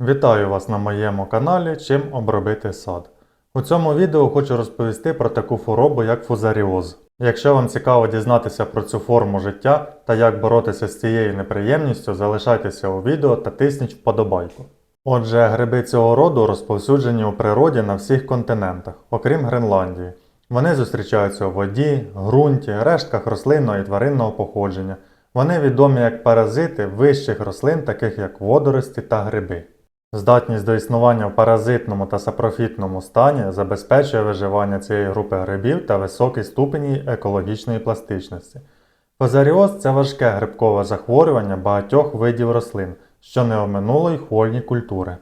Вітаю вас на моєму каналі Чим обробити сад. У цьому відео хочу розповісти про таку хворобу, як фузаріоз. Якщо вам цікаво дізнатися про цю форму життя та як боротися з цією неприємністю, залишайтеся у відео та тисніть вподобайку. Отже, гриби цього роду розповсюджені у природі на всіх континентах, окрім Гренландії. Вони зустрічаються у воді, ґрунті, рештках рослинного і тваринного походження. Вони відомі як паразити вищих рослин, таких як водорості та гриби. Здатність до існування в паразитному та сапрофітному стані забезпечує виживання цієї групи грибів та високий ступень її екологічної пластичності. Фозаріоз це важке грибкове захворювання багатьох видів рослин, що не оминуло й хвойні культури.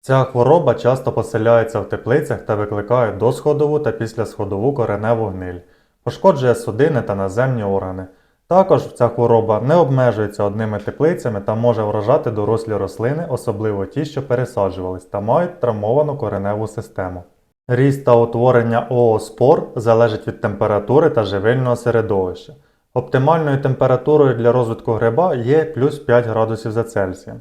Ця хвороба часто поселяється в теплицях та викликає досходову та післясходову кореневу гниль, пошкоджує судини та наземні органи. Також ця хвороба не обмежується одними теплицями та може вражати дорослі рослини, особливо ті, що пересаджувались та мають травмовану кореневу систему. Ріст та утворення ооспор залежить від температури та живильного середовища. Оптимальною температурою для розвитку гриба є плюс 5 градусів за Цельсієм,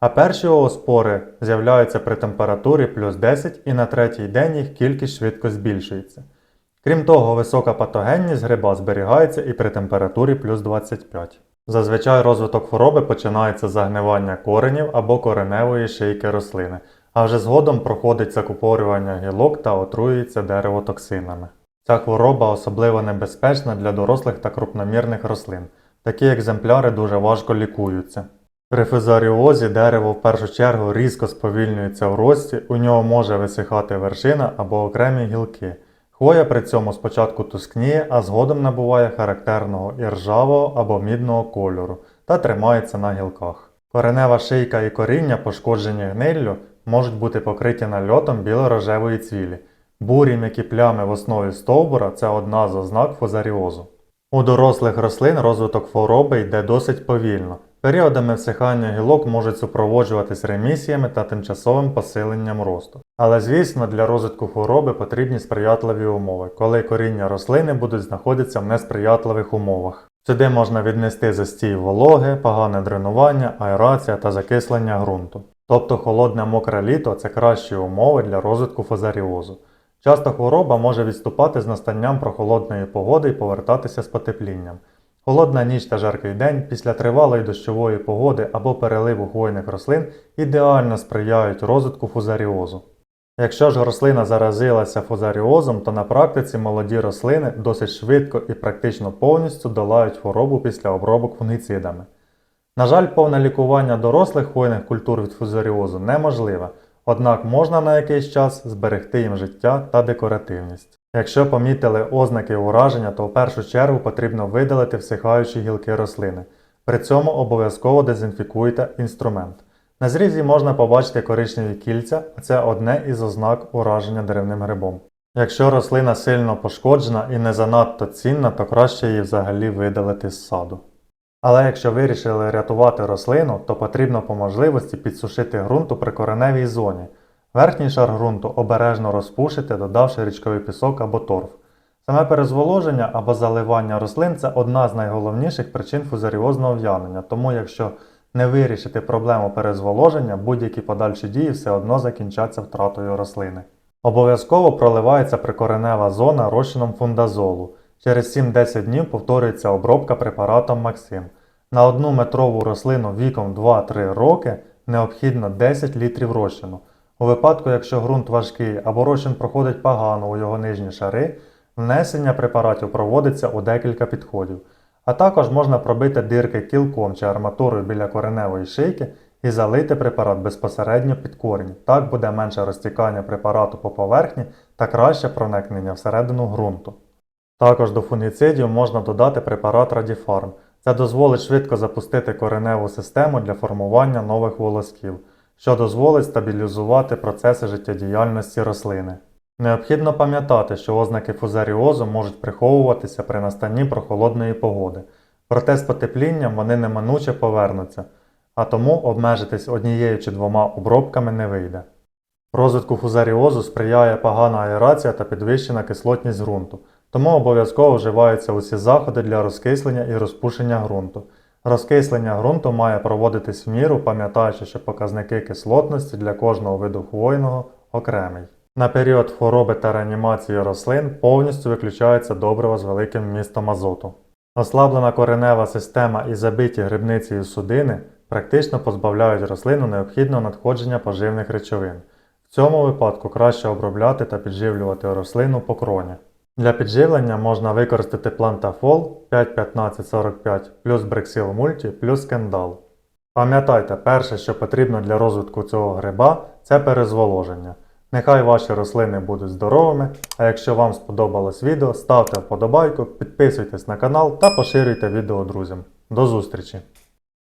а перші ооспори з'являються при температурі плюс 10 і на третій день їх кількість швидко збільшується. Крім того, висока патогенність гриба зберігається і при температурі плюс 25. Зазвичай розвиток хвороби починається з загнивання коренів або кореневої шийки рослини, а вже згодом проходить закупорювання гілок та отруюється дерево токсинами. Ця хвороба особливо небезпечна для дорослих та крупномірних рослин. Такі екземпляри дуже важко лікуються. При фузаріозі дерево в першу чергу різко сповільнюється в рості, у нього може висихати вершина або окремі гілки. Хвоя при цьому спочатку тускніє, а згодом набуває характерного іржавого або мідного кольору та тримається на гілках. Коренева шийка і коріння, пошкоджені гниллю, можуть бути покриті нальотом біло-рожевої цвілі. Бурі м'які плями в основі стовбура це одна з ознак фузаріозу. У дорослих рослин розвиток хвороби йде досить повільно. Періодами всихання гілок можуть супроводжуватись ремісіями та тимчасовим посиленням росту. Але звісно, для розвитку хвороби потрібні сприятливі умови, коли коріння рослини будуть знаходитися в несприятливих умовах. Сюди можна віднести застій вологи, погане дренування, аерація та закислення ґрунту. Тобто холодне мокре літо це кращі умови для розвитку фазаріозу. Часто хвороба може відступати з настанням прохолодної погоди і повертатися з потеплінням. Холодна ніч та жаркий день після тривалої дощової погоди або переливу хвойних рослин ідеально сприяють розвитку фузаріозу. Якщо ж рослина заразилася фузаріозом, то на практиці молоді рослини досить швидко і практично повністю долають хворобу після обробок фунгіцидами. На жаль, повне лікування дорослих хвойних культур від фузаріозу неможливе, однак можна на якийсь час зберегти їм життя та декоративність. Якщо помітили ознаки ураження, то в першу чергу потрібно видалити всихаючі гілки рослини. При цьому обов'язково дезінфікуйте інструмент. На зрізі можна побачити коричневі кільця, а це одне із ознак ураження деревним грибом. Якщо рослина сильно пошкоджена і не занадто цінна, то краще її взагалі видалити з саду. Але якщо вирішили рятувати рослину, то потрібно по можливості підсушити ґрунт у прикореневій зоні. Верхній шар ґрунту обережно розпушити, додавши річковий пісок або торф. Саме перезволоження або заливання рослин це одна з найголовніших причин фузаріозного в'янення, тому якщо не вирішити проблему перезволоження, будь-які подальші дії все одно закінчаться втратою рослини. Обов'язково проливається прикоренева зона розчином фундазолу. Через 7-10 днів повторюється обробка препаратом Максим. На одну метрову рослину віком 2-3 роки необхідно 10 літрів розчину. У випадку, якщо ґрунт важкий або розчин проходить погано у його нижні шари, внесення препаратів проводиться у декілька підходів. А також можна пробити дирки кілком чи арматурою біля кореневої шийки і залити препарат безпосередньо під корінь. Так буде менше розтікання препарату по поверхні та краще проникнення всередину ґрунту. Також до фунгіцидів можна додати препарат Радіфарм. Це дозволить швидко запустити кореневу систему для формування нових волосків, що дозволить стабілізувати процеси життєдіяльності рослини. Необхідно пам'ятати, що ознаки фузаріозу можуть приховуватися при настанні прохолодної погоди, проте з потеплінням вони неминуче повернуться, а тому обмежитись однією чи двома обробками не вийде. Розвитку фузаріозу сприяє погана аерація та підвищена кислотність ґрунту, тому обов'язково вживаються усі заходи для розкислення і розпушення ґрунту. Розкислення ґрунту має проводитись в міру, пам'ятаючи, що показники кислотності для кожного виду хвойного окремий. На період хвороби та реанімації рослин повністю виключається добриво з великим вмістом азоту. Ослаблена коренева система і забиті грибницею судини практично позбавляють рослину необхідного надходження поживних речовин. В цьому випадку краще обробляти та підживлювати рослину по кроні. Для підживлення можна використати плантафол 5-15-45 плюс брексіл мульті плюс кендал. Пам'ятайте, перше, що потрібно для розвитку цього гриба, це перезволоження. Нехай ваші рослини будуть здоровими, а якщо вам сподобалось відео, ставте вподобайку, підписуйтесь на канал та поширюйте відео друзям. До зустрічі!